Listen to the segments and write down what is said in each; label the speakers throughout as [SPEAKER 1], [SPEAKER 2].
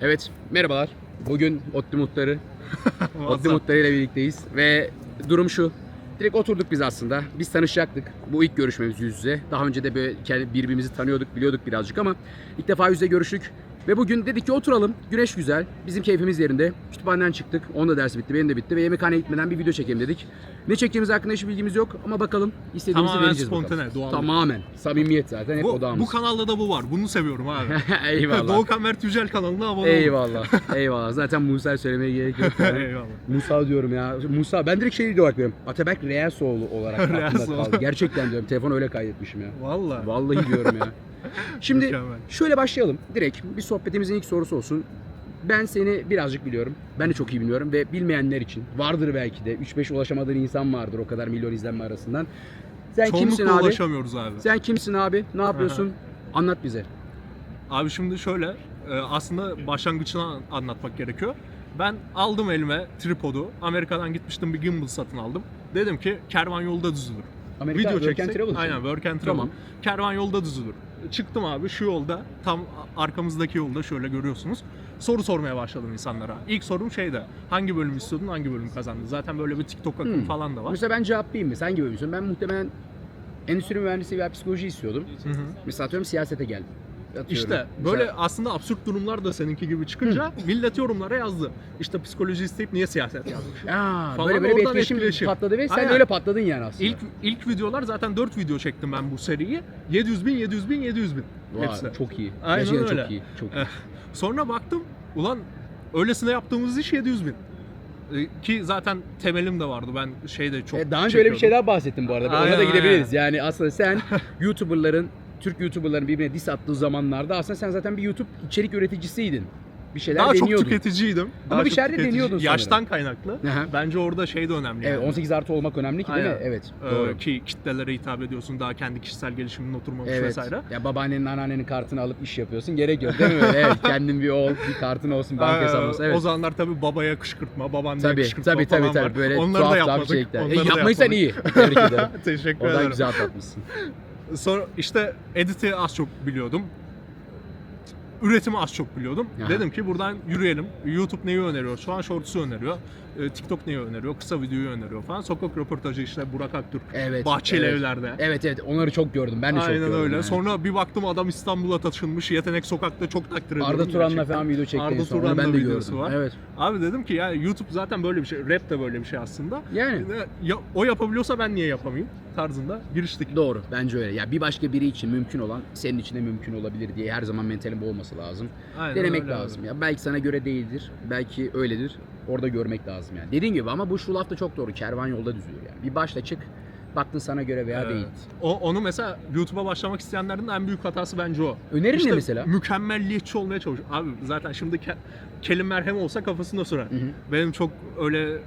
[SPEAKER 1] Evet, merhabalar. Bugün Otlu Mutları, Otlu. Mutları ile birlikteyiz ve durum şu. Direkt oturduk biz aslında. Biz tanışacaktık. Bu ilk görüşmemiz yüz yüze. Daha önce de böyle birbirimizi tanıyorduk, biliyorduk birazcık ama ilk defa yüzde görüştük. Ve bugün dedik ki oturalım. Güneş güzel. Bizim keyfimiz yerinde. Kütüphaneden çıktık. Onun da dersi bitti. Benim de bitti. Ve yemekhaneye gitmeden bir video çekelim dedik. Ne çektiğimiz hakkında hiçbir bilgimiz yok. Ama bakalım istediğimizi
[SPEAKER 2] Tamamen
[SPEAKER 1] vereceğiz
[SPEAKER 2] spontane, doğal.
[SPEAKER 1] Tamamen. Samimiyet zaten hep
[SPEAKER 2] Bu,
[SPEAKER 1] odağımız.
[SPEAKER 2] bu kanalda da bu var. Bunu seviyorum abi.
[SPEAKER 1] Eyvallah.
[SPEAKER 2] Doğukan Mert Yücel kanalına abone olun.
[SPEAKER 1] Eyvallah. Eyvallah. Zaten Musa söylemeye gerek yok. yani.
[SPEAKER 2] Eyvallah.
[SPEAKER 1] Musa diyorum ya. Musa ben direkt şey olarak diyorum. Atabek Reasoğlu olarak aklımda
[SPEAKER 2] Reasoğlu.
[SPEAKER 1] kaldı. Gerçekten diyorum. Telefon öyle kaydetmişim ya.
[SPEAKER 2] Valla.
[SPEAKER 1] Vallahi diyorum ya. Şimdi
[SPEAKER 2] Mükemmel.
[SPEAKER 1] şöyle başlayalım. Direkt bir sohbetimizin ilk sorusu olsun. Ben seni birazcık biliyorum. Ben de çok iyi biliyorum ve bilmeyenler için vardır belki de 3-5 ulaşamadığın insan vardır o kadar milyon izlenme arasından. Sen kimsin
[SPEAKER 2] Çoğunlukla
[SPEAKER 1] abi?
[SPEAKER 2] ulaşamıyoruz abi.
[SPEAKER 1] Sen kimsin abi? Ne yapıyorsun? Anlat bize.
[SPEAKER 2] Abi şimdi şöyle e, aslında başlangıçını anlatmak gerekiyor. Ben aldım elime tripodu. Amerika'dan gitmiştim bir gimbal satın aldım. Dedim ki kervan yolda düzülür.
[SPEAKER 1] Amerika
[SPEAKER 2] Video
[SPEAKER 1] Work and
[SPEAKER 2] çeksek.
[SPEAKER 1] Travel.
[SPEAKER 2] Aynen work and travel.
[SPEAKER 1] Tamam.
[SPEAKER 2] Kervan yolda düzülür. Çıktım abi şu yolda tam arkamızdaki yolda şöyle görüyorsunuz. Soru sormaya başladım insanlara. İlk sorum şeydi. Hangi bölüm istiyordun? Hangi bölüm kazandı? Zaten böyle bir TikTok akımı
[SPEAKER 1] Hmm.
[SPEAKER 2] falan da var.
[SPEAKER 1] Mesela ben cevaplayayım mı? Sen gibi bölümsün. Ben muhtemelen endüstri mühendisi veya psikoloji istiyordum.
[SPEAKER 2] Hı hı.
[SPEAKER 1] Mesela atıyorum siyasete geldim. Atıyorum.
[SPEAKER 2] İşte böyle aslında absürt durumlar da seninki gibi çıkınca millet yorumlara yazdı. İşte psikoloji isteyip niye siyaset yazmış?
[SPEAKER 1] Aa,
[SPEAKER 2] falan
[SPEAKER 1] böyle böyle bir
[SPEAKER 2] oradan
[SPEAKER 1] etkileşim,
[SPEAKER 2] etkileşim.
[SPEAKER 1] patladı ve sen
[SPEAKER 2] Aynen.
[SPEAKER 1] öyle patladın yani aslında.
[SPEAKER 2] İlk ilk videolar zaten 4 video çektim ben bu seriyi. 700 bin, 700 bin, 700 bin.
[SPEAKER 1] Vay,
[SPEAKER 2] Hepsi.
[SPEAKER 1] çok iyi.
[SPEAKER 2] Aynen
[SPEAKER 1] Gerçekten
[SPEAKER 2] öyle.
[SPEAKER 1] çok iyi. Çok iyi.
[SPEAKER 2] Eh, Sonra baktım ulan öylesine yaptığımız iş 700 bin. Ee, Ki zaten temelim de vardı. Ben şeyde çok
[SPEAKER 1] E, daha önce öyle bir şeyden bahsettim bu arada. Ona
[SPEAKER 2] Aynen,
[SPEAKER 1] da gidebiliriz. Yani aslında sen YouTuber'ların Türk YouTuber'ların birbirine diss attığı zamanlarda aslında sen zaten bir YouTube içerik üreticisiydin. Bir şeyler
[SPEAKER 2] Daha çok
[SPEAKER 1] deniyordun.
[SPEAKER 2] tüketiciydim.
[SPEAKER 1] Ama
[SPEAKER 2] Daha
[SPEAKER 1] bir
[SPEAKER 2] çok
[SPEAKER 1] şeyler de
[SPEAKER 2] tüketici-
[SPEAKER 1] deniyordun sanırım.
[SPEAKER 2] Yaştan kaynaklı.
[SPEAKER 1] Aha.
[SPEAKER 2] Bence orada şey de önemli.
[SPEAKER 1] Evet
[SPEAKER 2] yani.
[SPEAKER 1] 18 artı olmak önemli ki değil mi?
[SPEAKER 2] Aynen.
[SPEAKER 1] Evet.
[SPEAKER 2] Ee,
[SPEAKER 1] Doğru.
[SPEAKER 2] ki kitlelere hitap ediyorsun. Daha kendi kişisel gelişimin oturmamış
[SPEAKER 1] Evet.
[SPEAKER 2] vesaire.
[SPEAKER 1] Ya babaannenin anneannenin kartını alıp iş yapıyorsun. Gerek yok değil mi? Evet. Kendin bir ol, bir kartın olsun, banka
[SPEAKER 2] Ee,
[SPEAKER 1] hesabı olsun. Evet.
[SPEAKER 2] O zamanlar tabii babaya kışkırtma, babaanneye
[SPEAKER 1] Tabii
[SPEAKER 2] kışkırtma
[SPEAKER 1] tabii tabii
[SPEAKER 2] falan
[SPEAKER 1] tabii
[SPEAKER 2] var.
[SPEAKER 1] böyle
[SPEAKER 2] Onları da
[SPEAKER 1] tuhaf
[SPEAKER 2] yapmadık.
[SPEAKER 1] içerikler. E,
[SPEAKER 2] Onları da
[SPEAKER 1] yapmayırsan
[SPEAKER 2] yapmadık.
[SPEAKER 1] iyi. Tebrik ederim.
[SPEAKER 2] Teşekkür
[SPEAKER 1] Oradan
[SPEAKER 2] ederim.
[SPEAKER 1] güzel atlatmışsın.
[SPEAKER 2] Sonra işte editi az çok biliyordum. Üretimi az çok biliyordum.
[SPEAKER 1] Aha.
[SPEAKER 2] Dedim ki buradan yürüyelim. YouTube neyi öneriyor? Şu an Shorts'u öneriyor. Ee, TikTok neyi öneriyor? Kısa videoyu öneriyor falan. Sokak röportajı işte Burak Aktürk.
[SPEAKER 1] Evet.
[SPEAKER 2] Bahçeli
[SPEAKER 1] evet.
[SPEAKER 2] evlerde.
[SPEAKER 1] Evet evet onları çok gördüm. Ben de çok
[SPEAKER 2] Aynen
[SPEAKER 1] gördüm.
[SPEAKER 2] öyle.
[SPEAKER 1] yani.
[SPEAKER 2] Sonra bir baktım adam İstanbul'a taşınmış. Yetenek Sokak'ta çok takdir ediyorum.
[SPEAKER 1] Arda Turan'la falan video çekti.
[SPEAKER 2] Arda Turan'la
[SPEAKER 1] ben de
[SPEAKER 2] videosu
[SPEAKER 1] gördüm.
[SPEAKER 2] var.
[SPEAKER 1] Evet.
[SPEAKER 2] Abi dedim ki yani YouTube zaten böyle bir şey. Rap de böyle bir şey aslında.
[SPEAKER 1] Yani
[SPEAKER 2] Ya, o yapabiliyorsa ben niye yapamayayım tarzında giriştik.
[SPEAKER 1] doğru bence öyle. Ya bir başka biri için mümkün olan senin için de mümkün olabilir diye her zaman mentalin bu olması lazım.
[SPEAKER 2] Aynen
[SPEAKER 1] Denemek
[SPEAKER 2] öyle abi.
[SPEAKER 1] lazım ya. Belki sana göre değildir. Belki öyledir. Orada görmek lazım yani. Dediğin gibi ama bu şu laf da çok doğru. Kervan yolda düzüyor yani. Bir başla çık. Baktın sana göre veya
[SPEAKER 2] Evet.
[SPEAKER 1] değil.
[SPEAKER 2] O, onu mesela YouTube'a başlamak isteyenlerin en büyük hatası bence o.
[SPEAKER 1] Önerin
[SPEAKER 2] İşte
[SPEAKER 1] ne mesela?
[SPEAKER 2] Mükemmelliyetçi olmaya çalışıyor. Abi zaten şimdi ke- kelim merhem olsa kafasında sürer.
[SPEAKER 1] Hı hı.
[SPEAKER 2] Benim çok öyle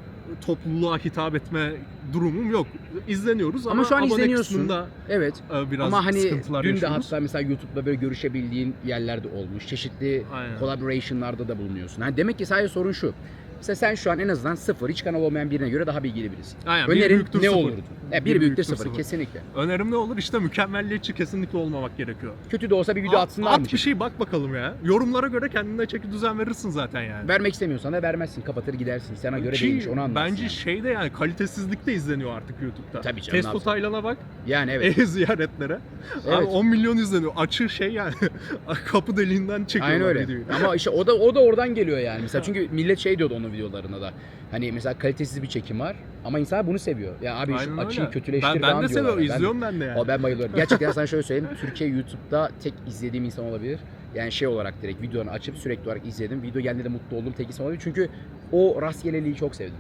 [SPEAKER 2] topluluğa hitap etme durumum yok. İzleniyoruz ama,
[SPEAKER 1] Ama şu an izleniyorsun. Evet.
[SPEAKER 2] e, biraz
[SPEAKER 1] Ama hani dün de
[SPEAKER 2] yaşıyoruz.
[SPEAKER 1] hatta mesela YouTube'da böyle görüşebildiğin yerlerde olmuş. Çeşitli
[SPEAKER 2] Aynen.
[SPEAKER 1] collaboration'larda da bulunuyorsun. Hani demek ki sadece sorun şu. Mesela sen şu an en azından sıfır, hiç kanal olmayan birine göre daha bilgili birisin.
[SPEAKER 2] Aynen, bir
[SPEAKER 1] Önerin
[SPEAKER 2] büyüktür
[SPEAKER 1] ne
[SPEAKER 2] sıfır.
[SPEAKER 1] olurdu? E, bir,
[SPEAKER 2] Bir
[SPEAKER 1] büyüktür sıfır,
[SPEAKER 2] sıfır.
[SPEAKER 1] kesinlikle.
[SPEAKER 2] Önerim ne olur? İşte mükemmelliyetçi kesinlikle olmamak gerekiyor.
[SPEAKER 1] Kötü de olsa bir video
[SPEAKER 2] At-
[SPEAKER 1] atsınlar
[SPEAKER 2] At
[SPEAKER 1] mı?
[SPEAKER 2] bir şey bak bakalım ya. Yorumlara göre kendine çeki düzen verirsin zaten yani.
[SPEAKER 1] Vermek istemiyorsan da vermezsin. Kapatır gidersin. Sana göre
[SPEAKER 2] Ki
[SPEAKER 1] değilmiş onu anlarsın.
[SPEAKER 2] Bence
[SPEAKER 1] yani.
[SPEAKER 2] şey de yani kalitesizlik de izleniyor artık YouTube'da.
[SPEAKER 1] Tabii canım,
[SPEAKER 2] Testo? Taylan'a bak.
[SPEAKER 1] Yani evet.
[SPEAKER 2] E-ziyaretlere. Abi
[SPEAKER 1] Evet.
[SPEAKER 2] 10 milyon izleniyor. Açı şey yani. kapı deliğinden çekiyorlar
[SPEAKER 1] Aynen öyle.
[SPEAKER 2] videoyu.
[SPEAKER 1] Ama işte o da o da oradan geliyor yani. Mesela çünkü millet şey diyordu onun videolarında da. Hani mesela kalitesiz bir çekim var ama insanlar bunu seviyor. Ya abi şu
[SPEAKER 2] Aynen
[SPEAKER 1] açıyı
[SPEAKER 2] öyle.
[SPEAKER 1] kötüleştir
[SPEAKER 2] ben, ben de seviyorum.
[SPEAKER 1] Ben-
[SPEAKER 2] izliyorum ben de yani.
[SPEAKER 1] O ben bayılıyorum. Gerçekten sana şöyle söyleyeyim. Türkiye YouTube'da tek izlediğim insan olabilir. Yani şey olarak direkt videonu açıp sürekli olarak izledim. Video geldiğinde de mutlu olduğum tek insan olabilir. Çünkü o rastgeleliği çok sevdim.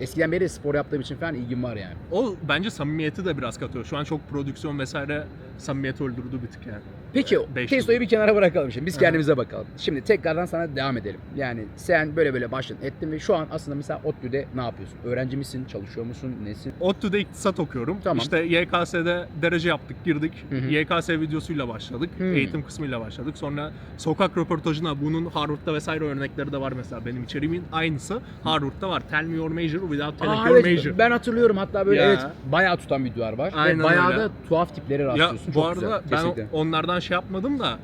[SPEAKER 1] Eskiden beri spor yaptığım için falan ilgim var yani.
[SPEAKER 2] O bence samimiyeti de biraz katıyor. Şu an çok prodüksiyon vesaire samimiyeti öldürdü bir tık yani.
[SPEAKER 1] Peki
[SPEAKER 2] Beş
[SPEAKER 1] Testo'yu bir kenara bırakalım şimdi. Biz
[SPEAKER 2] Aha.
[SPEAKER 1] kendimize bakalım. Şimdi tekrardan sana devam edelim. Yani sen böyle böyle başladın ettin ve şu an aslında mesela ODTÜ'de ne yapıyorsun? Öğrenci misin? Çalışıyor musun? Nesin?
[SPEAKER 2] ODTÜ'de iktisat okuyorum.
[SPEAKER 1] Tamam.
[SPEAKER 2] İşte YKS'de derece yaptık, girdik.
[SPEAKER 1] Hı hı.
[SPEAKER 2] YKS videosuyla başladık.
[SPEAKER 1] Hı.
[SPEAKER 2] Eğitim kısmıyla başladık. Sonra sokak röportajına bunun Harvard'da vesaire örnekleri de var mesela. Benim içeriğimin aynısı Harvard'da var. Tell me your major without telling
[SPEAKER 1] Aa,
[SPEAKER 2] your
[SPEAKER 1] evet,
[SPEAKER 2] major.
[SPEAKER 1] ben hatırlıyorum hatta böyle
[SPEAKER 2] Ya.
[SPEAKER 1] evet bayağı tutan videolar var.
[SPEAKER 2] Aynen
[SPEAKER 1] ve bayağı
[SPEAKER 2] öyle.
[SPEAKER 1] da tuhaf tiplere
[SPEAKER 2] Ya
[SPEAKER 1] rastlıyorsun.
[SPEAKER 2] bu
[SPEAKER 1] Çok
[SPEAKER 2] arada
[SPEAKER 1] güzel.
[SPEAKER 2] ben
[SPEAKER 1] Kesinlikle.
[SPEAKER 2] onlardan şey yapmadım da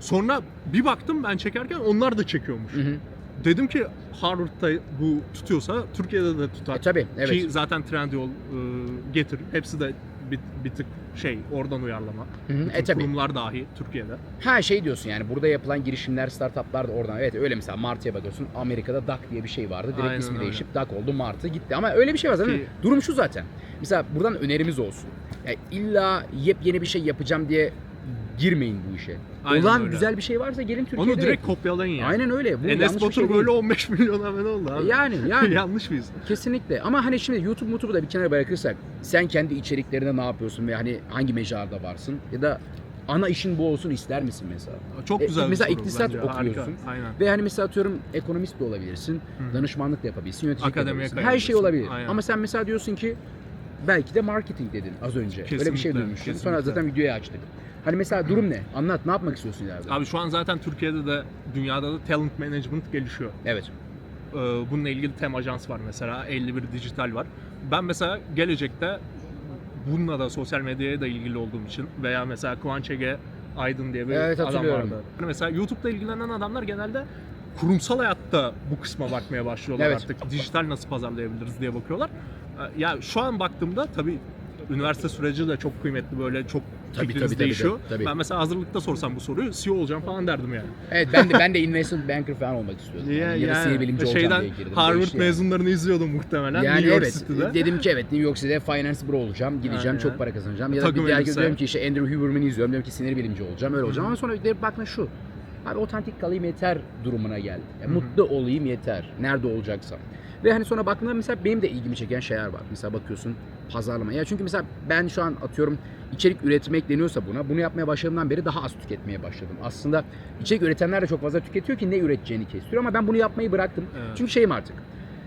[SPEAKER 2] Sonra bir baktım ben çekerken onlar da çekiyormuş.
[SPEAKER 1] Hı hı.
[SPEAKER 2] Dedim ki Harvard'da bu tutuyorsa Türkiye'de de tutar.
[SPEAKER 1] E, tabii evet.
[SPEAKER 2] Ki zaten Trendyol, e, Getir hepsi de bir, bir tık şey oradan uyarlama.
[SPEAKER 1] Hı hı.
[SPEAKER 2] Bütün
[SPEAKER 1] E tabii.
[SPEAKER 2] kurumlar dahi Türkiye'de.
[SPEAKER 1] Ha şey diyorsun yani burada yapılan girişimler, startuplar da oradan. Evet öyle mesela Martı'ya bakıyorsun. Amerika'da Duck diye bir şey vardı. Direkt
[SPEAKER 2] Aynen
[SPEAKER 1] ismi
[SPEAKER 2] öyle.
[SPEAKER 1] değişip Duck oldu Martı gitti. Ama öyle bir şey var zaten.
[SPEAKER 2] Ki-
[SPEAKER 1] Durum şu zaten. Mesela buradan önerimiz olsun. Yani illa yepyeni bir şey yapacağım diye girmeyin bu işe.
[SPEAKER 2] Aynen
[SPEAKER 1] Olan
[SPEAKER 2] öyle.
[SPEAKER 1] güzel bir şey varsa gelin Türkiye'de.
[SPEAKER 2] Onu direkt kopyalayın yani.
[SPEAKER 1] Aynen öyle. Bu yanlış
[SPEAKER 2] Enes
[SPEAKER 1] bir
[SPEAKER 2] Batur
[SPEAKER 1] şey
[SPEAKER 2] böyle
[SPEAKER 1] değil.
[SPEAKER 2] 15 milyon abone oldu abi.
[SPEAKER 1] Yani yani.
[SPEAKER 2] Yanlış mıyız?
[SPEAKER 1] Kesinlikle. Ama hani şimdi YouTube YouTube'u da bir kenara bırakırsak sen kendi içeriklerinde ne yapıyorsun ve hani hangi mecrada varsın ya da ana işin bu olsun ister misin mesela?
[SPEAKER 2] Çok
[SPEAKER 1] E,
[SPEAKER 2] güzel bir
[SPEAKER 1] mesela
[SPEAKER 2] soru
[SPEAKER 1] iktisat
[SPEAKER 2] bence. Harika.
[SPEAKER 1] okuyorsun.
[SPEAKER 2] Aynen.
[SPEAKER 1] Ve hani mesela atıyorum ekonomist de olabilirsin, danışmanlık da yapabilirsin, yöneticilik de
[SPEAKER 2] Akademiye
[SPEAKER 1] yapabilirsin. Her şey olabilir.
[SPEAKER 2] Aynen.
[SPEAKER 1] Ama sen mesela diyorsun ki belki de marketing dedin az önce. Öyle bir şey
[SPEAKER 2] Kesinlikle.
[SPEAKER 1] Sonra
[SPEAKER 2] kesinlikle.
[SPEAKER 1] zaten videoyu açtık. Hani mesela durum ne? Anlat ne yapmak istiyorsun ileride?
[SPEAKER 2] Abi şu an zaten Türkiye'de de dünyada da talent management gelişiyor.
[SPEAKER 1] Evet.
[SPEAKER 2] Ee, bununla ilgili tem ajans var mesela 51 dijital var. Ben mesela gelecekte bununla da sosyal medyaya da ilgili olduğum için veya mesela Kıvanç Ege Aydın diye bir
[SPEAKER 1] Evet,
[SPEAKER 2] adam vardı. Mesela YouTube'da ilgilenen adamlar genelde kurumsal hayatta bu kısma bakmaya başlıyorlar
[SPEAKER 1] Evet.
[SPEAKER 2] artık. Dijital nasıl pazarlayabiliriz diye bakıyorlar. Ee, Ya şu an baktığımda tabii üniversite süreci de çok kıymetli böyle çok
[SPEAKER 1] Tabii,
[SPEAKER 2] fikriniz
[SPEAKER 1] tabii, tabii,
[SPEAKER 2] değişiyor.
[SPEAKER 1] tabii.
[SPEAKER 2] Ben mesela hazırlıkta sorsam bu soruyu CEO olacağım falan derdim yani.
[SPEAKER 1] Evet ben de ben de investment banker falan olmak istiyordum. Yani, ya da sinir bilimci olacağım
[SPEAKER 2] şeyden
[SPEAKER 1] diye girdim.
[SPEAKER 2] Harvard
[SPEAKER 1] yani.
[SPEAKER 2] mezunlarını izliyordum muhtemelen.
[SPEAKER 1] Yani
[SPEAKER 2] New York
[SPEAKER 1] evet
[SPEAKER 2] City'de.
[SPEAKER 1] dedim ki evet New York City'de finance bro olacağım. Gideceğim
[SPEAKER 2] Aynen.
[SPEAKER 1] çok para kazanacağım. Ya da
[SPEAKER 2] Takım
[SPEAKER 1] bir diğer diyorum ki işte Andrew Huberman'ı izliyorum. Diyorum ki sinir bilimci olacağım öyle olacağım. Ama sonra bir de bakma şu. Abi otantik kalayım yeter durumuna geldi. Yani mutlu olayım yeter. Nerede olacaksam. Ve hani sonra baktığımda mesela benim de ilgimi çeken şeyler var. Mesela bakıyorsun pazarlama. Ya çünkü mesela ben şu an atıyorum içerik üretmek deniyorsa buna bunu yapmaya başladığımdan beri daha az tüketmeye başladım. Aslında içerik üretenler de çok fazla tüketiyor ki ne üreteceğini kestiriyor ama ben bunu yapmayı bıraktım.
[SPEAKER 2] Evet.
[SPEAKER 1] Çünkü şeyim artık.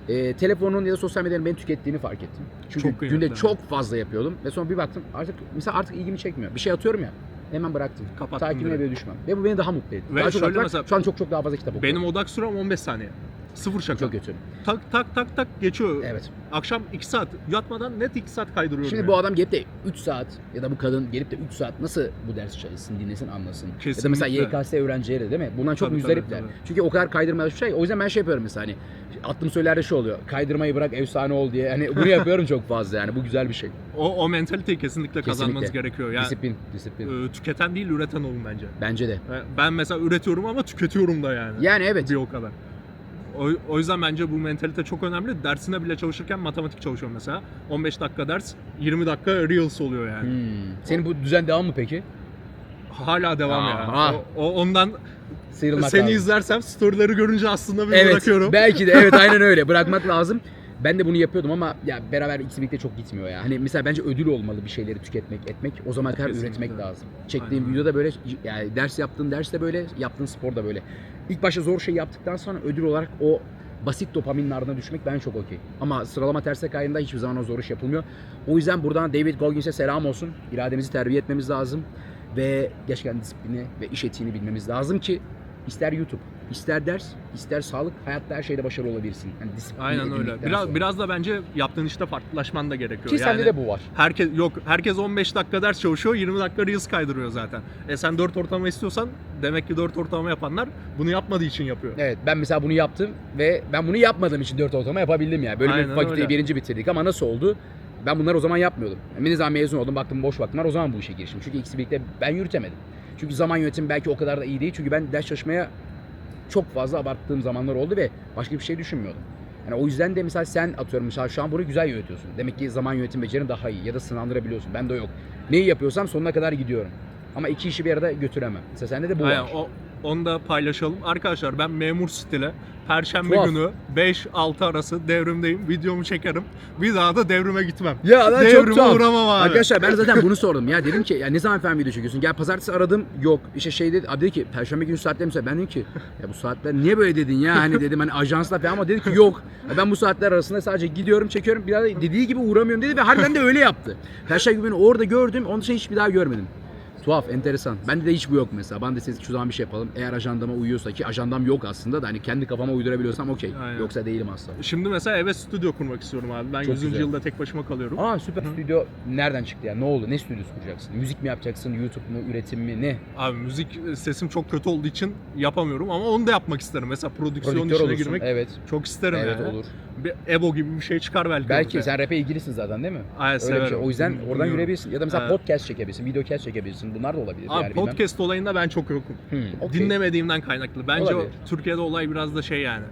[SPEAKER 1] E, telefonun ya da sosyal medyanın beni tükettiğini fark ettim. Çünkü
[SPEAKER 2] Çok
[SPEAKER 1] günde çok fazla yapıyordum ve sonra bir baktım artık mesela artık ilgimi çekmiyor. Bir şey atıyorum ya hemen bıraktım.
[SPEAKER 2] Kapattım
[SPEAKER 1] Takibine bile düşmem. Ve bu beni daha mutlu etti.
[SPEAKER 2] Ve
[SPEAKER 1] daha çok
[SPEAKER 2] şöyle
[SPEAKER 1] hatırlar,
[SPEAKER 2] mesela-
[SPEAKER 1] şu an çok çok daha fazla kitap okuyorum.
[SPEAKER 2] Benim odak sürem 15 saniye. Sıfır şaka.
[SPEAKER 1] çok kötü.
[SPEAKER 2] Tak tak tak tak geçiyor.
[SPEAKER 1] Evet.
[SPEAKER 2] Akşam 2 saat yatmadan net 2 saat kaydırıyorum.
[SPEAKER 1] Şimdi
[SPEAKER 2] yani.
[SPEAKER 1] bu adam gelip de 3 saat ya da bu kadın gelip de 3 saat nasıl bu dersi çalışsın, dinlesin, anlasın. Ya da
[SPEAKER 2] Kesinlikle.
[SPEAKER 1] mesela YKS öğrencileri de değil mi? Bundan çok
[SPEAKER 2] Tabii,
[SPEAKER 1] müzdaripler.
[SPEAKER 2] tabii, tabii.
[SPEAKER 1] Çünkü o kadar kaydırma şey. O yüzden ben şey yapıyorum mesela hani aklım söylerde şu oluyor. Kaydırmayı bırak efsane ol diye. Hani bunu yapıyorum çok fazla yani. Bu güzel bir şey.
[SPEAKER 2] O, o mentaliteyi kesinlikle, kazanmanız
[SPEAKER 1] Kesinlikle.
[SPEAKER 2] gerekiyor. Yani
[SPEAKER 1] disiplin, disiplin.
[SPEAKER 2] e, tüketen değil üreten olun bence.
[SPEAKER 1] Bence de.
[SPEAKER 2] Ben mesela üretiyorum ama tüketiyorum da yani.
[SPEAKER 1] Yani evet.
[SPEAKER 2] Bir o kadar. O, o yüzden bence bu mentalite çok önemli. Dersine bile çalışırken matematik çalışıyorum mesela. 15 dakika ders, 20 dakika Reels oluyor yani.
[SPEAKER 1] Hmm. Senin bu düzen devam mı peki?
[SPEAKER 2] Hala devam
[SPEAKER 1] Aha.
[SPEAKER 2] yani. O, o- ondan
[SPEAKER 1] Sıyrılmak
[SPEAKER 2] seni
[SPEAKER 1] lazım.
[SPEAKER 2] izlersem storyleri görünce aslında bir
[SPEAKER 1] Evet.
[SPEAKER 2] bırakıyorum.
[SPEAKER 1] Belki de evet aynen öyle. Bırakmak lazım. Ben de bunu yapıyordum ama ya beraber ikisi birlikte çok gitmiyor ya. Hani mesela bence ödül olmalı bir şeyleri tüketmek, etmek. O zaman kadar
[SPEAKER 2] Kesinlikle.
[SPEAKER 1] üretmek lazım. Çektiğim
[SPEAKER 2] Aynen.
[SPEAKER 1] videoda böyle yani ders yaptığın ders de böyle, yaptığın spor da böyle. İlk başta zor şey yaptıktan sonra ödül olarak o basit dopaminin ardına düşmek ben çok okey. Ama sıralama terse kaydında hiçbir zaman o zor iş yapılmıyor. O yüzden buradan David Goggins'e selam olsun. İrademizi terbiye etmemiz lazım. Ve gerçekten disiplini ve iş etiğini bilmemiz lazım ki ister YouTube, ister ders, ister sağlık, hayatta her şeyde başarılı olabilirsin. Yani disiplin
[SPEAKER 2] Aynen öyle. Biraz
[SPEAKER 1] sonra.
[SPEAKER 2] biraz da bence yaptığın işte farklılaşman da gerekiyor.
[SPEAKER 1] Ki sende de bu var.
[SPEAKER 2] Herkes yok herkes 15 dakika ders çalışıyor, 20 dakika Reels kaydırıyor zaten. E sen 4 ortalama istiyorsan demek ki 4 ortalama yapanlar bunu yapmadığı için yapıyor.
[SPEAKER 1] Evet ben mesela bunu yaptım ve ben bunu yapmadığım için 4 ortalama yapabildim yani. Böyle bir
[SPEAKER 2] Aynen
[SPEAKER 1] fakülteyi
[SPEAKER 2] öyle.
[SPEAKER 1] birinci bitirdik ama nasıl oldu? Ben bunları o zaman yapmıyordum. Yani ne zaman mezun oldum baktım boş vaktim var o zaman bu işe giriştim. Çünkü ikisi birlikte ben yürütemedim. Çünkü zaman yönetimi belki o kadar da iyi değil. Çünkü ben ders çalışmaya çok fazla abarttığım zamanlar oldu ve başka bir şey düşünmüyordum. Yani o yüzden de mesela sen atıyorum mesela şu an bunu güzel yönetiyorsun. Demek ki zaman yönetim becerin daha iyi ya da sınandırabiliyorsun. Bende o yok. Neyi yapıyorsam sonuna kadar gidiyorum. Ama iki işi bir arada götüremem. Mesela sende de bu
[SPEAKER 2] Aynen,
[SPEAKER 1] var.
[SPEAKER 2] o, onu da paylaşalım. Arkadaşlar ben memur stile Perşembe
[SPEAKER 1] Tuhaf.
[SPEAKER 2] günü 5-6 arası devrimdeyim. Videomu çekerim. Bir daha da devrime gitmem.
[SPEAKER 1] Ya lan çok
[SPEAKER 2] Devrime
[SPEAKER 1] tuhaf.
[SPEAKER 2] uğramam abi.
[SPEAKER 1] Arkadaşlar ben zaten bunu sordum ya dedim ki ya ne zaman falan video çekiyorsun? Gel pazartesi aradım yok işte şey dedi abi dedi ki perşembe günü saatler mi? Ben dedim ki ya bu saatler niye böyle dedin ya hani dedim hani ajansla falan ama dedi ki yok Ya ben bu saatler arasında sadece gidiyorum çekiyorum bir daha da dediği gibi uğramıyorum dedi ve harbiden de öyle yaptı. Perşembe günü orada gördüm onun için hiçbir daha görmedim. Tuhaf, enteresan. Bende de hiç bu yok mesela. Ben de siz şu zaman bir şey yapalım. Eğer ajandama uyuyorsa ki ajandam yok aslında da hani kendi kafama uydurabiliyorsam okey.
[SPEAKER 2] Aynen.
[SPEAKER 1] Yoksa değilim asla.
[SPEAKER 2] Şimdi mesela eve stüdyo kurmak istiyorum abi. Ben
[SPEAKER 1] Çok
[SPEAKER 2] 100.
[SPEAKER 1] güzel.
[SPEAKER 2] yılda tek başıma kalıyorum.
[SPEAKER 1] Aa süper stüdyo nereden çıktı yani? Ne oldu? Ne stüdyosu kuracaksın? Müzik mi yapacaksın? YouTube mu? Üretim mi? Ne?
[SPEAKER 2] Abi müzik sesim çok kötü olduğu için yapamıyorum ama onu da yapmak isterim. Mesela prodüksiyon
[SPEAKER 1] Prodüktör
[SPEAKER 2] işine
[SPEAKER 1] olursun.
[SPEAKER 2] girmek
[SPEAKER 1] Evet.
[SPEAKER 2] çok isterim
[SPEAKER 1] Evet
[SPEAKER 2] yani.
[SPEAKER 1] olur.
[SPEAKER 2] Bir Ebo gibi bir şey çıkar belki.
[SPEAKER 1] Belki
[SPEAKER 2] ortaya.
[SPEAKER 1] sen rap'e ilgilisin zaten değil mi?
[SPEAKER 2] Ay,
[SPEAKER 1] Öyle bir şey.
[SPEAKER 2] severim.
[SPEAKER 1] O yüzden oradan
[SPEAKER 2] dinliyorum.
[SPEAKER 1] yürüyebilirsin. Ya da mesela
[SPEAKER 2] Evet.
[SPEAKER 1] podcast çekebilirsin, video cast çekebilirsin. Bunlar da olabilir.
[SPEAKER 2] Abi
[SPEAKER 1] yani bilmem.
[SPEAKER 2] podcast olayında ben çok yokum.
[SPEAKER 1] Hmm, okey.
[SPEAKER 2] Dinlemediğimden kaynaklı. Bence o. Türkiye'de olay biraz da şey yani.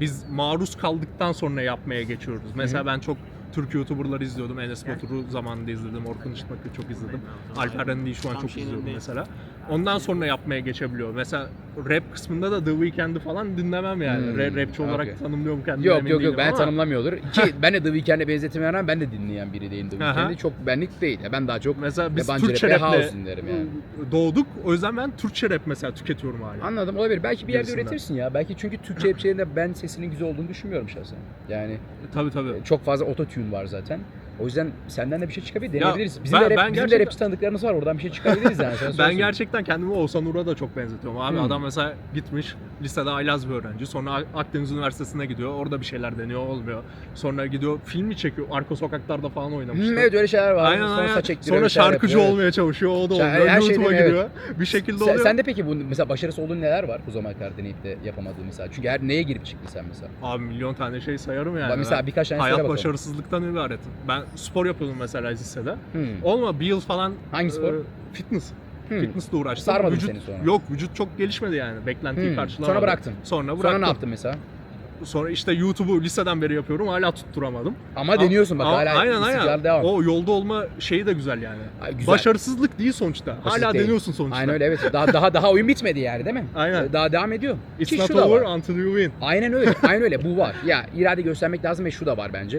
[SPEAKER 2] Biz maruz kaldıktan sonra yapmaya geçiyoruz. Mesela ben çok Türk YouTuber'ları izliyordum. Enes Batur'u zamanında izledim. Orkun Işıtmak'ı çok izledim. Alper Rendi'yi şu an çok izliyorum mesela. Ondan sonra yapmaya geçebiliyor. Mesela rap kısmında da The Weeknd'i falan dinlemem yani.
[SPEAKER 1] Hmm,
[SPEAKER 2] Ra- Rapçi olarak
[SPEAKER 1] okey.
[SPEAKER 2] tanımlıyorum kendimi
[SPEAKER 1] Yok yok yok ben
[SPEAKER 2] ama
[SPEAKER 1] tanımlamıyordur. Ki ben de The Weeknd'e benzetmeye rağmen ben de dinleyen biri değilim The
[SPEAKER 2] Aha.
[SPEAKER 1] Weeknd'i. Çok benlik değil. Ben daha çok
[SPEAKER 2] Mesela biz
[SPEAKER 1] yabancı
[SPEAKER 2] Türkçe
[SPEAKER 1] rap house dinlerim yani.
[SPEAKER 2] doğduk. O yüzden ben Türkçe rap mesela tüketiyorum hala.
[SPEAKER 1] Anladım olabilir. Belki bir yerde
[SPEAKER 2] Gerisinden.
[SPEAKER 1] üretirsin ya. Belki çünkü Türkçe rapçilerinde ben sesinin güzel olduğunu düşünmüyorum şahsen. Yani
[SPEAKER 2] Tabii tabii.
[SPEAKER 1] çok fazla ototune var zaten. O yüzden senden de bir şey çıkabilir. Deneyebiliriz. Bizim
[SPEAKER 2] ben-
[SPEAKER 1] de rap,
[SPEAKER 2] ben
[SPEAKER 1] bizim de
[SPEAKER 2] gerçekten-
[SPEAKER 1] rapçi tanıdıklarımız var. Oradan bir şey çıkarabiliriz yani. Sana
[SPEAKER 2] Ben gerçekten kendimi Oğuzhan Uğur'a da çok benzetiyorum. Abi
[SPEAKER 1] Hmm.
[SPEAKER 2] adam mesela gitmiş lisede Aylaz bir öğrenci. Sonra Ak- Akdeniz Üniversitesi'ne gidiyor. Orada bir şeyler deniyor olmuyor. Sonra gidiyor filmi çekiyor. Arka sokaklarda falan oynamıştı.
[SPEAKER 1] Hmm, evet öyle şeyler var.
[SPEAKER 2] Aynen
[SPEAKER 1] Sonra
[SPEAKER 2] aynen.
[SPEAKER 1] saç.
[SPEAKER 2] Sonra şarkıcı
[SPEAKER 1] yapıyor, evet.
[SPEAKER 2] olmaya çalışıyor. O da
[SPEAKER 1] Şa-
[SPEAKER 2] oluyor.
[SPEAKER 1] her şey
[SPEAKER 2] YouTube'a
[SPEAKER 1] değil mi?
[SPEAKER 2] giriyor. Bir şekilde
[SPEAKER 1] Sen,
[SPEAKER 2] oluyor.
[SPEAKER 1] sen de peki bu mesela başarısı olduğun neler var bu zamana kadar deneyip de yapamadığın mesela? Çünkü her neye girip çıktın sen mesela?
[SPEAKER 2] Abi milyon tane şey sayarım yani.
[SPEAKER 1] Bak mesela
[SPEAKER 2] Ben-
[SPEAKER 1] birkaç tane
[SPEAKER 2] Hayat başarısızlıktan ibaret. Ben spor yapıyordum mesela lisede.
[SPEAKER 1] Hmm.
[SPEAKER 2] Olma bir yıl falan
[SPEAKER 1] Hangi spor?
[SPEAKER 2] e, fitness.
[SPEAKER 1] Hmm.
[SPEAKER 2] Fitnessle uğraştım.
[SPEAKER 1] Sarmadı
[SPEAKER 2] vücut,
[SPEAKER 1] seni sonra.
[SPEAKER 2] Yok vücut çok gelişmedi yani. Beklentiyi
[SPEAKER 1] Hmm.
[SPEAKER 2] karşılamadı.
[SPEAKER 1] Sonra bıraktın.
[SPEAKER 2] Sonra bıraktım.
[SPEAKER 1] Sonra ne yaptın mesela?
[SPEAKER 2] Sonra işte YouTube'u liseden beri yapıyorum. Hala tutturamadım.
[SPEAKER 1] Ama deniyorsun bak
[SPEAKER 2] Ama-
[SPEAKER 1] hala
[SPEAKER 2] aynen aynen.
[SPEAKER 1] devam.
[SPEAKER 2] O yolda olma şeyi de güzel yani.
[SPEAKER 1] Ay, güzel.
[SPEAKER 2] Başarısızlık değil sonuçta. Hala
[SPEAKER 1] değil.
[SPEAKER 2] deniyorsun sonuçta.
[SPEAKER 1] Aynen öyle evet. Daha daha daha oyun bitmedi yani değil mi?
[SPEAKER 2] Aynen.
[SPEAKER 1] Daha devam ediyor.
[SPEAKER 2] It's
[SPEAKER 1] Ki
[SPEAKER 2] not over until you win.
[SPEAKER 1] Aynen öyle. Aynen öyle. Bu var. Ya irade göstermek lazım ve şu da var bence.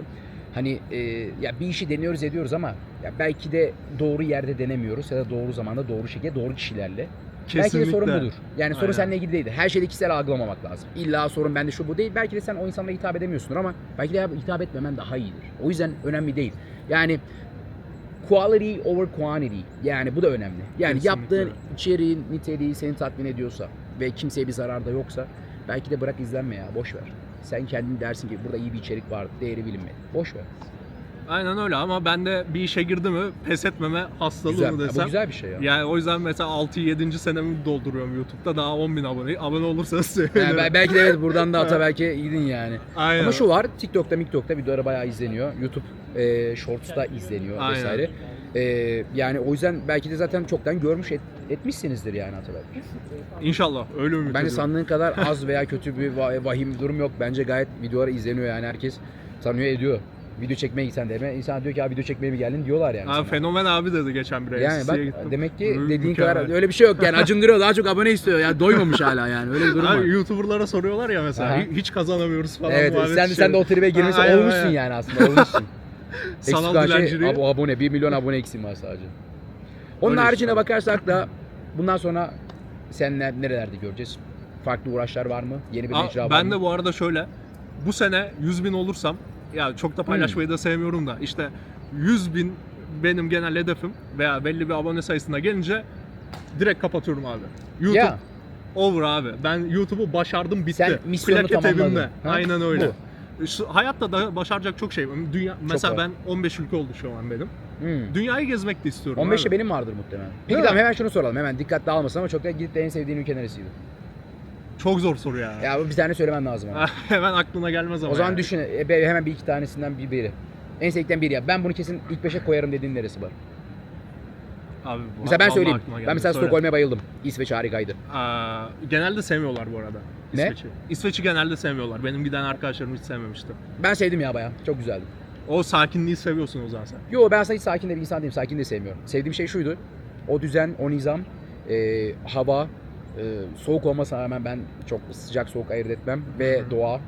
[SPEAKER 1] Hani e, ya bir işi deniyoruz ediyoruz ama ya belki de doğru yerde denemiyoruz ya da doğru zamanda doğru şekilde doğru kişilerle. Belki de sorun budur. Yani sorun
[SPEAKER 2] Aynen.
[SPEAKER 1] seninle ilgili değil. Her şeyde kişisel algılamamak lazım. İlla sorun bende şu bu değil. Belki de sen o insanlara hitap edemiyorsundur ama belki de hitap etmemen daha iyidir. O yüzden önemli değil. Yani quality over quantity. Yani bu da önemli. Yani
[SPEAKER 2] Kesinlikle.
[SPEAKER 1] yaptığın içeriğin niteliği seni tatmin ediyorsa ve kimseye bir zarar da yoksa belki de bırak izlenme ya boş ver. Sen kendin dersin ki burada iyi bir içerik var, değeri bilinmedi. Boş ver.
[SPEAKER 2] Aynen öyle ama ben de bir işe girdi mi pes etmeme hastalığı
[SPEAKER 1] Güzel.
[SPEAKER 2] mı
[SPEAKER 1] Ya
[SPEAKER 2] desem.
[SPEAKER 1] bu güzel bir şey ya.
[SPEAKER 2] Yani o yüzden mesela 6-7. senemi dolduruyorum YouTube'da. Daha 10 bin abone. Abone olursanız sevinirim.
[SPEAKER 1] Yani bel- belki de evet buradan da ata belki iyiydin yani.
[SPEAKER 2] Aynen.
[SPEAKER 1] Ama şu var TikTok'ta, TikTok'ta videoları bayağı izleniyor. YouTube e, Shorts'ta izleniyor
[SPEAKER 2] Aynen.
[SPEAKER 1] vesaire. E, yani o yüzden belki de zaten çoktan görmüş et- etmişsinizdir yani Atabey.
[SPEAKER 2] İnşallah öyle ümit
[SPEAKER 1] Bence sandığın kadar az veya kötü bir va- vahim bir durum yok. Bence gayet videoları izleniyor yani herkes tanıyor ediyor. Video çekmeye gitsen derime insan diyor ki abi video çekmeye mi geldin diyorlar yani.
[SPEAKER 2] Abi
[SPEAKER 1] sana.
[SPEAKER 2] fenomen abi dedi geçen bir
[SPEAKER 1] Yani bak
[SPEAKER 2] gittim.
[SPEAKER 1] demek ki
[SPEAKER 2] Mü-
[SPEAKER 1] dediğin
[SPEAKER 2] mükemmel.
[SPEAKER 1] kadar öyle bir şey yok yani acındırıyor daha çok abone istiyor yani doymamış hala yani öyle bir durum var.
[SPEAKER 2] Abi YouTuber'lara soruyorlar ya mesela
[SPEAKER 1] Aha.
[SPEAKER 2] hiç kazanamıyoruz falan.
[SPEAKER 1] Evet sen, sen de o
[SPEAKER 2] şey.
[SPEAKER 1] tribe
[SPEAKER 2] Aynen,
[SPEAKER 1] olmuşsun
[SPEAKER 2] aynen.
[SPEAKER 1] yani aslında olmuşsun.
[SPEAKER 2] Sanal
[SPEAKER 1] şey
[SPEAKER 2] dilenciliği.
[SPEAKER 1] abi, abone 1 milyon abone eksiğim var sadece. Onun
[SPEAKER 2] Öyle işte
[SPEAKER 1] haricine
[SPEAKER 2] abi.
[SPEAKER 1] bakarsak da bundan sonra sen ne- nerelerde göreceğiz? Farklı uğraşlar var mı? Yeni bir mecra var
[SPEAKER 2] ben
[SPEAKER 1] mı?
[SPEAKER 2] de bu arada şöyle bu sene 100 bin olursam ya çok da paylaşmayı da sevmiyorum da işte 100 bin benim genel hedefim veya belli bir abone sayısına gelince direkt kapatıyorum abi. YouTube
[SPEAKER 1] Ya.
[SPEAKER 2] over abi. Ben YouTube'u başardım bitti.
[SPEAKER 1] Sen misyonu
[SPEAKER 2] Plaket
[SPEAKER 1] tamamladın.
[SPEAKER 2] evimde.
[SPEAKER 1] Ha?
[SPEAKER 2] Aynen öyle. Şu, hayatta da başaracak çok şey. var. Dünya, mesela
[SPEAKER 1] var.
[SPEAKER 2] ben 15 ülke oldu şu an benim.
[SPEAKER 1] Hmm.
[SPEAKER 2] Dünyayı gezmek de istiyorum.
[SPEAKER 1] 15'te
[SPEAKER 2] abi.
[SPEAKER 1] benim vardır muhtemelen. Peki
[SPEAKER 2] Değil mi?
[SPEAKER 1] tamam hemen şunu soralım. Hemen dikkat dağılmasın ama çok da gidip de en sevdiğin ülke neresiydi?
[SPEAKER 2] Çok zor soru ya.
[SPEAKER 1] Ya bir tane söylemen lazım ama.
[SPEAKER 2] Hemen aklına gelmez ama.
[SPEAKER 1] o zaman
[SPEAKER 2] yani.
[SPEAKER 1] düşün e, be- hemen bir iki tanesinden bir biri. En sevdikten biri ya. Ben bunu kesin ilk beşe koyarım dediğin neresi var?
[SPEAKER 2] Abi,
[SPEAKER 1] Mesela ben
[SPEAKER 2] vallahi
[SPEAKER 1] söyleyeyim.
[SPEAKER 2] aklıma.
[SPEAKER 1] Ben mesela
[SPEAKER 2] Söyle.
[SPEAKER 1] Stockholm'e bayıldım. İsveç harikaydı.
[SPEAKER 2] Aa, genelde sevmiyorlar bu arada.
[SPEAKER 1] Ne?
[SPEAKER 2] İsveç'i. İsveç'i genelde sevmiyorlar. Benim giden arkadaşlarım hiç sevmemişti.
[SPEAKER 1] Ben sevdim ya bayağı. Çok güzeldi.
[SPEAKER 2] O sakinliği seviyorsun o zaman sen.
[SPEAKER 1] Yo ben aslında hiç sakin de bir insan değilim. Sakin de sevmiyorum. Sevdiğim şey şuydu. O düzen, o nizam, e, hava, soğuk olmasına rağmen ben çok sıcak soğuk ayırt etmem. Ve
[SPEAKER 2] Hı
[SPEAKER 1] doğa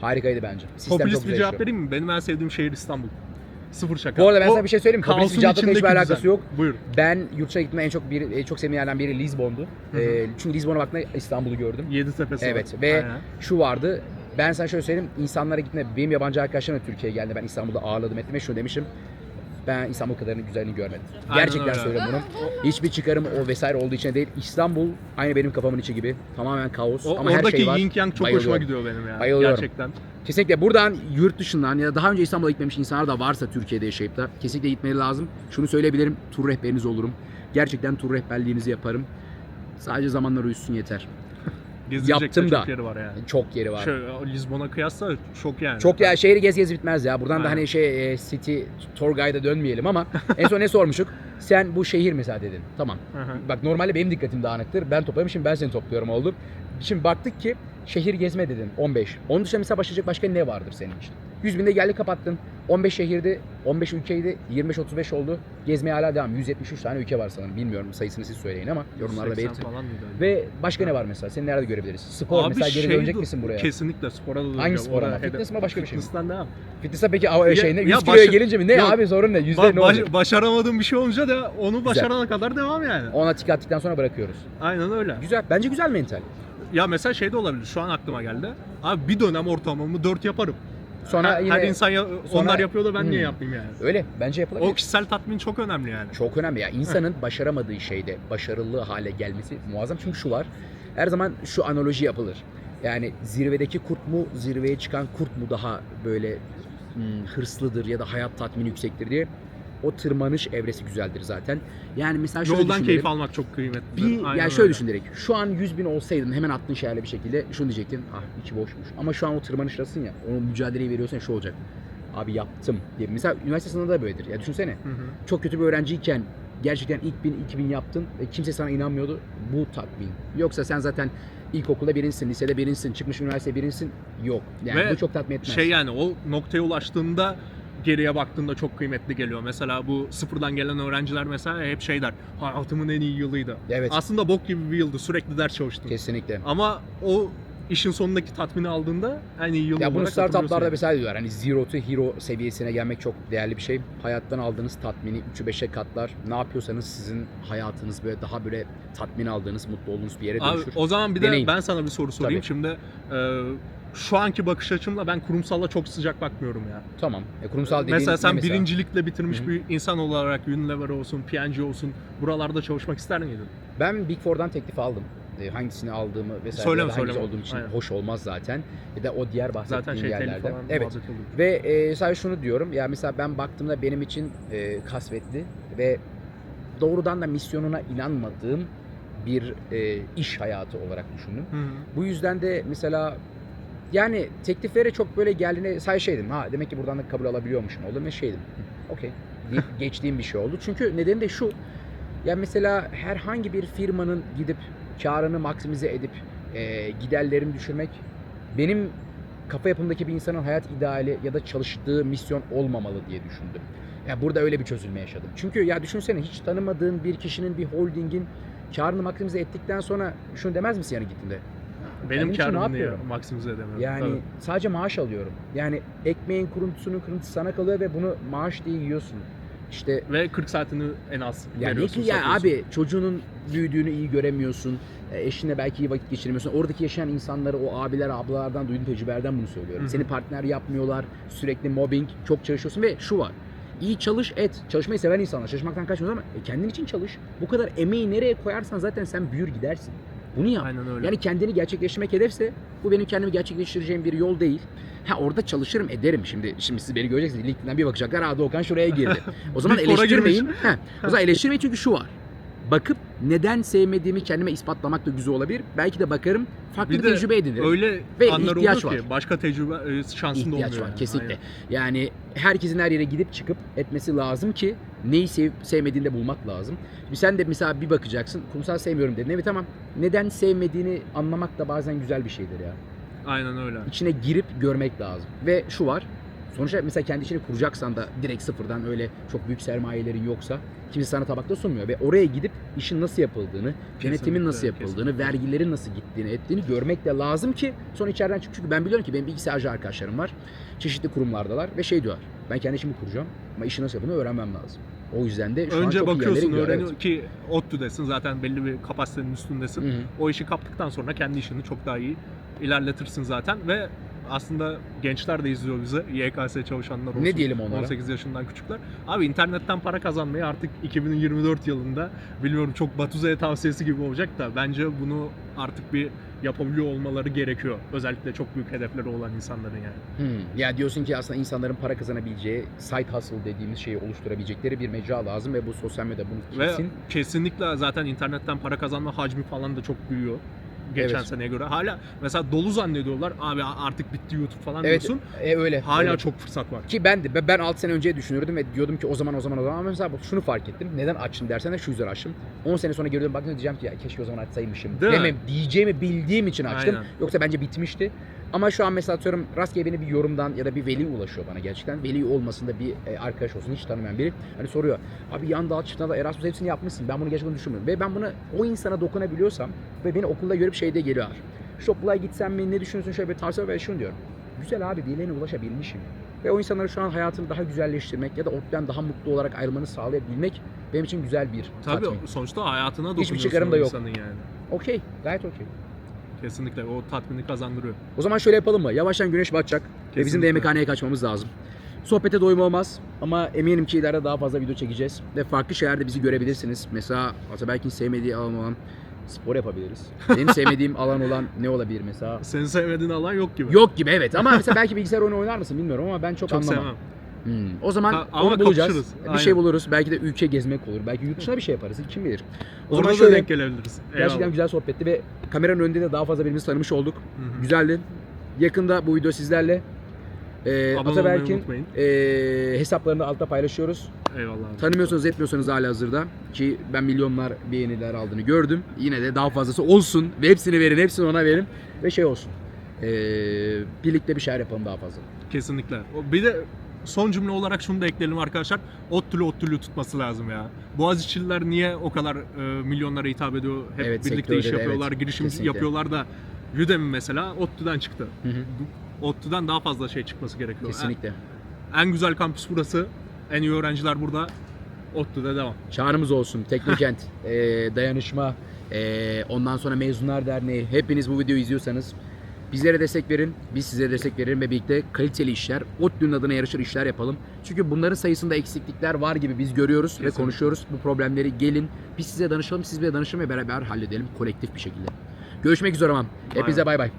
[SPEAKER 1] harikaydı bence. Sistem çok
[SPEAKER 2] Popülist bir
[SPEAKER 1] güzel
[SPEAKER 2] cevap vereyim mi? Benim en sevdiğim şehir İstanbul. Sıfır şaka.
[SPEAKER 1] Bu arada ben
[SPEAKER 2] O
[SPEAKER 1] sana bir şey söyleyeyim mi? Popülist bir cevapla hiçbir alakası yok.
[SPEAKER 2] Buyur.
[SPEAKER 1] Ben yurt dışına gitme en çok bir en çok sevdiğim biri Lizbon'du.
[SPEAKER 2] Hı hı.
[SPEAKER 1] E, çünkü Lizbon'a baktığımda İstanbul'u gördüm.
[SPEAKER 2] Yedi var.
[SPEAKER 1] Evet ve
[SPEAKER 2] Aynen.
[SPEAKER 1] şu vardı. Ben sana şöyle söyleyeyim. insanlara gitme. Benim yabancı arkadaşlarım da Türkiye'ye geldi. Ben İstanbul'da ağırladım ettim ve şunu demişim. Ben İstanbul kadarının güzelliğini görmedim.
[SPEAKER 2] Aynen
[SPEAKER 1] Gerçekten
[SPEAKER 2] öyle.
[SPEAKER 1] söylüyorum bunu. Hiçbir çıkarım o vesaire olduğu için değil. İstanbul aynı benim kafamın içi gibi. Tamamen kaos
[SPEAKER 2] O,
[SPEAKER 1] ama her
[SPEAKER 2] oradaki
[SPEAKER 1] şey var.
[SPEAKER 2] yin yang çok
[SPEAKER 1] Bayılıyorum.
[SPEAKER 2] hoşuma gidiyor benim ya.
[SPEAKER 1] Bayılıyorum.
[SPEAKER 2] Gerçekten.
[SPEAKER 1] Kesinlikle buradan yurt dışından ya da daha önce İstanbul'a gitmemiş insanlar da varsa Türkiye'de yaşayıp da kesinlikle gitmeleri lazım. Şunu söyleyebilirim. Tur rehberiniz olurum. Gerçekten tur rehberliğinizi yaparım. Sadece zamanlar uyusun yeter.
[SPEAKER 2] Gezilecek
[SPEAKER 1] Yaptım
[SPEAKER 2] de
[SPEAKER 1] da.
[SPEAKER 2] çok yeri var yani.
[SPEAKER 1] Çok yeri var.
[SPEAKER 2] Şöyle, Lizbon'a kıyasla çok yani.
[SPEAKER 1] Çok ya şehri gez gez bitmez ya. Buradan da
[SPEAKER 2] Aynen.
[SPEAKER 1] hani şey e, City Tour Guide'a dönmeyelim ama en son ne sormuşuk? Sen bu şehir mesela dedin. Tamam.
[SPEAKER 2] Hı hı.
[SPEAKER 1] Bak normalde benim dikkatim dağınıktır. Ben toplamışım ben seni topluyorum oldu. Şimdi baktık ki şehir gezme dedin 15. Onun dışında mesela başlayacak başka ne vardır senin için? 100 binde geldi kapattın. 15 şehirdi, 15 ülkeydi, 25-35 oldu. Gezmeye hala devam. 173 tane ülke var sanırım. Bilmiyorum sayısını siz söyleyin ama yorumlarda
[SPEAKER 2] 80
[SPEAKER 1] belirtin.
[SPEAKER 2] falan mıydı?
[SPEAKER 1] Ve başka ne var mesela? Seni nerede görebiliriz? Spor
[SPEAKER 2] Abi
[SPEAKER 1] mesela geri
[SPEAKER 2] şey
[SPEAKER 1] dönecek misin buraya?
[SPEAKER 2] Kesinlikle spora da döneceğim.
[SPEAKER 1] Hangi spor ama? Fitness mi, başka bir şey mi?
[SPEAKER 2] Fitness'ten devam.
[SPEAKER 1] Fitness'a peki av-
[SPEAKER 2] Ya-
[SPEAKER 1] şey ne? 100
[SPEAKER 2] ya
[SPEAKER 1] kiloya gelince mi? Ne abi sorun ne? Yüzde
[SPEAKER 2] Ba-
[SPEAKER 1] ne olacak?
[SPEAKER 2] başaramadığım bir şey olunca da onu başarana kadar devam yani.
[SPEAKER 1] Ona tik attıktan sonra bırakıyoruz.
[SPEAKER 2] Aynen öyle.
[SPEAKER 1] Güzel. Bence güzel mental.
[SPEAKER 2] Ya mesela şey de olabilir. Şu an aklıma geldi. Abi bir dönem ortalamamı 4 yaparım.
[SPEAKER 1] Sonra
[SPEAKER 2] her,
[SPEAKER 1] yine
[SPEAKER 2] her insan ya,
[SPEAKER 1] sonra-
[SPEAKER 2] onlar yapıyor da ben niye
[SPEAKER 1] Hmm.
[SPEAKER 2] yapmayayım yani?
[SPEAKER 1] öyle. Bence yapılabilir.
[SPEAKER 2] O kişisel tatmin çok önemli yani.
[SPEAKER 1] Çok önemli ya. İnsanın başaramadığı şeyde başarılı hale gelmesi muazzam. Çünkü şu var. Her zaman şu analoji yapılır. Yani zirvedeki kurt mu, zirveye çıkan kurt mu daha böyle hmm, hırslıdır ya da hayat tatmini yüksektir diye. O tırmanış evresi güzeldir zaten. Yani mesela şöyle
[SPEAKER 2] Yoldan
[SPEAKER 1] düşünelim.
[SPEAKER 2] keyif almak çok kıymetli.
[SPEAKER 1] Bir,
[SPEAKER 2] Aynen
[SPEAKER 1] yani şöyle
[SPEAKER 2] öyle.
[SPEAKER 1] düşün direkt. Şu an 100 bin olsaydın hemen attığın şeylerle bir şekilde şunu diyecektin. Ah içi boşmuş. Ama şu an o tırmanışlasın ya. O mücadeleyi veriyorsan şu olacak. Abi yaptım diye. Mesela üniversite sınavında da böyledir. Ya düşünsene.
[SPEAKER 2] Hı hı.
[SPEAKER 1] Çok kötü bir öğrenciyken gerçekten ilk bin, iki bin yaptın ve kimse sana inanmıyordu. Bu tatmin. Yoksa sen zaten ilkokulda birinsin, lisede birinsin, çıkmış üniversite birinsin. Yok. Yani
[SPEAKER 2] Ve
[SPEAKER 1] bu çok tatmin etmez.
[SPEAKER 2] Şey yani o noktaya ulaştığında geriye baktığında çok kıymetli geliyor. Mesela bu sıfırdan gelen öğrenciler mesela hep şey der. Hayatımın en iyi yılıydı.
[SPEAKER 1] Evet.
[SPEAKER 2] Aslında bok gibi bir yıldı. Sürekli ders çalıştım.
[SPEAKER 1] Kesinlikle.
[SPEAKER 2] Ama o işin sonundaki tatmini aldığında en iyi yıl
[SPEAKER 1] Ya bunu startuplarda
[SPEAKER 2] hatırlıyorsun
[SPEAKER 1] mesela diyorlar hani zero to hero seviyesine gelmek çok değerli bir şey. Hayattan aldığınız tatmini 3'ü 5'e katlar. Ne yapıyorsanız sizin hayatınız böyle daha böyle tatmin aldığınız, mutlu olduğunuz bir yere
[SPEAKER 2] Abi
[SPEAKER 1] dönüşür.
[SPEAKER 2] o zaman bir de
[SPEAKER 1] Deneyin.
[SPEAKER 2] ben sana bir soru sorayım.
[SPEAKER 1] Tabii.
[SPEAKER 2] Şimdi e, şu anki bakış açımla ben kurumsalla çok sıcak bakmıyorum ya.
[SPEAKER 1] Tamam. E, kurumsal dediğin
[SPEAKER 2] Mesela sen
[SPEAKER 1] mesela?
[SPEAKER 2] birincilikle bitirmiş
[SPEAKER 1] Hı hı.
[SPEAKER 2] bir insan olarak Unilever olsun, P&G olsun buralarda çalışmak ister miydin?
[SPEAKER 1] Ben Big Four'dan teklif aldım. E, hangisini aldığımı vesaire
[SPEAKER 2] Söyleme,
[SPEAKER 1] hangisi
[SPEAKER 2] söyleme.
[SPEAKER 1] olduğum için
[SPEAKER 2] Aynen.
[SPEAKER 1] hoş olmaz zaten. Ya da o diğer bahsettiğim
[SPEAKER 2] Zaten şey
[SPEAKER 1] yerlerde. Evet. Ve e, sadece şunu diyorum. Ya mesela ben baktığımda benim için e, kasvetli ve doğrudan da misyonuna inanmadığım bir e, iş hayatı olarak düşündüm.
[SPEAKER 2] Hı hı.
[SPEAKER 1] Bu yüzden de mesela yani tekliflere çok böyle geldiğine say şeydim. Ha demek ki buradan da kabul alabiliyormuşum oldum ve şeydim. "Hı, Okey. geçtiğim bir şey oldu. Çünkü nedeni de şu. Ya mesela herhangi bir firmanın gidip karını maksimize edip e, giderlerini düşürmek benim kafa yapımdaki bir insanın hayat ideali ya da çalıştığı misyon olmamalı diye düşündüm. Ya burada öyle bir çözülme yaşadım. Çünkü ya düşünsene hiç tanımadığın bir kişinin bir holdingin karını maksimize ettikten sonra şunu demez misin yani gittiğinde?
[SPEAKER 2] Benim karımı niye maksimize edemiyorum?
[SPEAKER 1] Yani
[SPEAKER 2] Tabii.
[SPEAKER 1] sadece maaş alıyorum. Yani ekmeğin kuruntusunun kırıntısı sana kalıyor ve bunu maaş diye yiyorsun. İşte
[SPEAKER 2] Ve 40 saatini en az
[SPEAKER 1] ya ne
[SPEAKER 2] veriyorsun,
[SPEAKER 1] ki ya
[SPEAKER 2] satıyorsun.
[SPEAKER 1] abi çocuğunun büyüdüğünü iyi göremiyorsun. E, Eşinle belki iyi vakit geçiremiyorsun. Oradaki yaşayan insanları o abiler ablalardan duyduğum tecrübelerden bunu söylüyorum.
[SPEAKER 2] Hı hı.
[SPEAKER 1] Seni partner yapmıyorlar. Sürekli mobbing. Çok çalışıyorsun ve şu var. İyi çalış et. Çalışmayı seven insanlar. Çalışmaktan kaçmıyoruz ama e, kendin için çalış. Bu kadar emeği nereye koyarsan zaten sen büyür gidersin. Bunu yap.
[SPEAKER 2] Aynen öyle.
[SPEAKER 1] Yani kendini gerçekleştirmek hedefse bu benim kendimi gerçekleştireceğim bir yol değil. Ha orada çalışırım ederim şimdi. Şimdi siz beni göreceksiniz. LinkedIn'den bir bakacaklar. Aa Doğukan şuraya girdi. O zaman eleştirmeyin. Ha, o zaman eleştirmeyin çünkü şu var. Bakıp neden sevmediğimi kendime ispatlamak da güzel olabilir. Belki de bakarım farklı bir,
[SPEAKER 2] Bir
[SPEAKER 1] tecrübe edinirim.
[SPEAKER 2] Öyle
[SPEAKER 1] Ve
[SPEAKER 2] anlar
[SPEAKER 1] ihtiyaç
[SPEAKER 2] oluyor ki
[SPEAKER 1] var.
[SPEAKER 2] başka tecrübe e, şansın da
[SPEAKER 1] ihtiyaç
[SPEAKER 2] olmuyor.
[SPEAKER 1] var
[SPEAKER 2] yani.
[SPEAKER 1] kesinlikle.
[SPEAKER 2] Aynen.
[SPEAKER 1] Yani herkesin her yere gidip çıkıp etmesi lazım ki neyi sevip sevmediğini de bulmak lazım. Şimdi sen de mesela bir bakacaksın. Kumsal sevmiyorum dedin. Evet tamam. Neden sevmediğini anlamak da bazen güzel bir şeydir ya.
[SPEAKER 2] Aynen öyle.
[SPEAKER 1] içine girip görmek lazım. Ve şu var. Sonuçta mesela kendi işini kuracaksan da direkt sıfırdan öyle çok büyük sermayelerin yoksa kimse sana tabakta sunmuyor. Ve oraya gidip işin nasıl yapıldığını, yönetimin nasıl
[SPEAKER 2] Kesinlikle,
[SPEAKER 1] yapıldığını,
[SPEAKER 2] kesinlikle.
[SPEAKER 1] vergilerin nasıl gittiğini, ettiğini görmek de lazım ki sonra içeriden çık. Çünkü ben biliyorum ki benim bilgisayarcı arkadaşlarım var. Çeşitli kurumlardalar ve şey diyorlar. Ben kendi işimi kuracağım ama işi nasıl yapıldığını öğrenmem lazım. O yüzden de şu an
[SPEAKER 2] Önce
[SPEAKER 1] çok iyi yerlere
[SPEAKER 2] bakıyorsun, öğreniyor
[SPEAKER 1] Evet.
[SPEAKER 2] ki ODTÜ'desin zaten belli bir kapasitenin üstündesin.
[SPEAKER 1] Hı hı.
[SPEAKER 2] O işi kaptıktan sonra kendi işini çok daha iyi ilerletirsin zaten ve aslında gençler de izliyor bizi. YKS çalışanlar olsun.
[SPEAKER 1] Ne diyelim onlara?
[SPEAKER 2] 18 yaşından küçükler. Abi internetten para kazanmayı artık 2024 yılında bilmiyorum çok Batuza'ya tavsiyesi gibi olacak da bence bunu artık bir yapabiliyor olmaları gerekiyor. Özellikle çok büyük hedefleri olan insanların yani.
[SPEAKER 1] Hmm. Ya diyorsun ki aslında insanların para kazanabileceği side hustle dediğimiz şeyi oluşturabilecekleri bir mecra lazım ve bu sosyal medya bunu
[SPEAKER 2] Ve
[SPEAKER 1] kesin.
[SPEAKER 2] kesinlikle zaten internetten para kazanma hacmi falan da çok büyüyor. Geçen
[SPEAKER 1] Evet.
[SPEAKER 2] seneye göre. Hala mesela dolu zannediyorlar. Abi artık bitti YouTube falan
[SPEAKER 1] Evet,
[SPEAKER 2] diyorsun.
[SPEAKER 1] e, öyle.
[SPEAKER 2] Hala
[SPEAKER 1] öyle.
[SPEAKER 2] çok fırsat var.
[SPEAKER 1] Ki ben de ben 6 sene önce düşünürdüm ve diyordum ki o zaman o zaman o zaman ama mesela bak şunu fark ettim. Neden açtım dersen de şu yüzden açtım. 10 sene sonra geri baktığımda diyeceğim ki ya keşke o zaman açsaymışım.
[SPEAKER 2] Değil?
[SPEAKER 1] Demem diyeceğimi bildiğim için açtım.
[SPEAKER 2] Aynen.
[SPEAKER 1] Yoksa bence bitmişti. Ama şu an mesela atıyorum rastgele beni bir yorumdan ya da bir veli ulaşıyor bana gerçekten. Veli olmasında bir e, arkadaş olsun hiç tanımayan biri. Hani soruyor. Abi yan dal çift dal Erasmus hepsini yapmışsın. Ben bunu gerçekten düşünmüyorum. Ve ben bunu o insana dokunabiliyorsam ve beni okulda görüp şeyde geliyor. Okula gitsem mi ne düşünüyorsun şöyle bir tavsiye ve şunu diyorum. Güzel abi birilerine ulaşabilmişim. Ve o insanları şu an hayatını daha güzelleştirmek ya da ortadan daha mutlu olarak ayrılmanı sağlayabilmek benim için güzel bir
[SPEAKER 2] Tabii
[SPEAKER 1] tatmin.
[SPEAKER 2] sonuçta hayatına
[SPEAKER 1] Hiçbir
[SPEAKER 2] dokunuyorsun
[SPEAKER 1] çıkarım da yok.
[SPEAKER 2] insanın yani.
[SPEAKER 1] Okey, gayet okey.
[SPEAKER 2] Kesinlikle o tatmini kazandırıyor.
[SPEAKER 1] O zaman şöyle yapalım mı? Yavaştan güneş batacak ve bizim de
[SPEAKER 2] Kesinlikle.
[SPEAKER 1] yemekhaneye kaçmamız lazım. Sohbete doyum olmaz ama eminim ki ileride daha fazla video çekeceğiz ve farklı şeylerde bizi görebilirsiniz. Mesela Atabelk'in sevmediği alan olan spor yapabiliriz. Benim sevmediğim alan olan ne olabilir mesela?
[SPEAKER 2] Senin sevmediğin alan yok gibi.
[SPEAKER 1] Yok gibi evet ama mesela belki bilgisayar oyunu oynar mısın bilmiyorum ama ben çok,
[SPEAKER 2] Çok
[SPEAKER 1] anlamam.
[SPEAKER 2] sevmem.
[SPEAKER 1] Hmm. O zaman
[SPEAKER 2] Ha, ama
[SPEAKER 1] onu bulacağız.
[SPEAKER 2] kapışırız.
[SPEAKER 1] Bir
[SPEAKER 2] Aynen.
[SPEAKER 1] şey buluruz. Belki de ülke gezmek olur. Belki yurt dışına bir şey yaparız. Kim bilir. O
[SPEAKER 2] Orada
[SPEAKER 1] zaman
[SPEAKER 2] da denk gelebiliriz.
[SPEAKER 1] gerçekten
[SPEAKER 2] Eyvallah.
[SPEAKER 1] güzel sohbetti ve kameranın önünde de daha fazla birbirimizi tanımış olduk.
[SPEAKER 2] Hı hı.
[SPEAKER 1] Güzeldi. Yakında bu video sizlerle.
[SPEAKER 2] Olmayı
[SPEAKER 1] Ataberk'in ee, hesaplarını altta paylaşıyoruz.
[SPEAKER 2] Eyvallah. abi.
[SPEAKER 1] Tanımıyorsanız etmiyorsanız hala hazırda ki ben milyonlar beğeniler aldığını gördüm. Yine de daha fazlası olsun ve hepsini verin, hepsini ona verin ve şey olsun. Ee, birlikte bir şeyler yapalım daha fazla.
[SPEAKER 2] Kesinlikle. Bir de son cümle olarak şunu da ekleyelim arkadaşlar. Ottülü ottülü tutması lazım ya. Boğaziçi'liler niye o kadar e, milyonlara hitap ediyor? Hep
[SPEAKER 1] Evet,
[SPEAKER 2] birlikte iş yapıyorlar,
[SPEAKER 1] evet,
[SPEAKER 2] girişim
[SPEAKER 1] kesinlikle.
[SPEAKER 2] yapıyorlar da Udemy mesela ODTÜ'den çıktı.
[SPEAKER 1] Hı hı.
[SPEAKER 2] ODTÜ'den daha fazla şey çıkması gerekiyor.
[SPEAKER 1] Kesinlikle.
[SPEAKER 2] En, en güzel kampüs burası. En iyi öğrenciler burada. ODTÜ'de devam.
[SPEAKER 1] Çağrımız olsun. Teknokent, ee, dayanışma, ee, ondan sonra Mezunlar Derneği. Hepiniz bu videoyu izliyorsanız bizlere destek verin. Biz size destek verelim ve birlikte kaliteli işler, ODTÜ'nün adına yarışır işler yapalım. Çünkü bunların sayısında eksiklikler var gibi biz görüyoruz ve
[SPEAKER 2] Kesinlikle.
[SPEAKER 1] konuşuyoruz. Bu problemleri gelin, biz size danışalım, siz bize danışın ve beraber halledelim kolektif bir şekilde. Görüşmek üzere o zaman. Hepinize bay bay.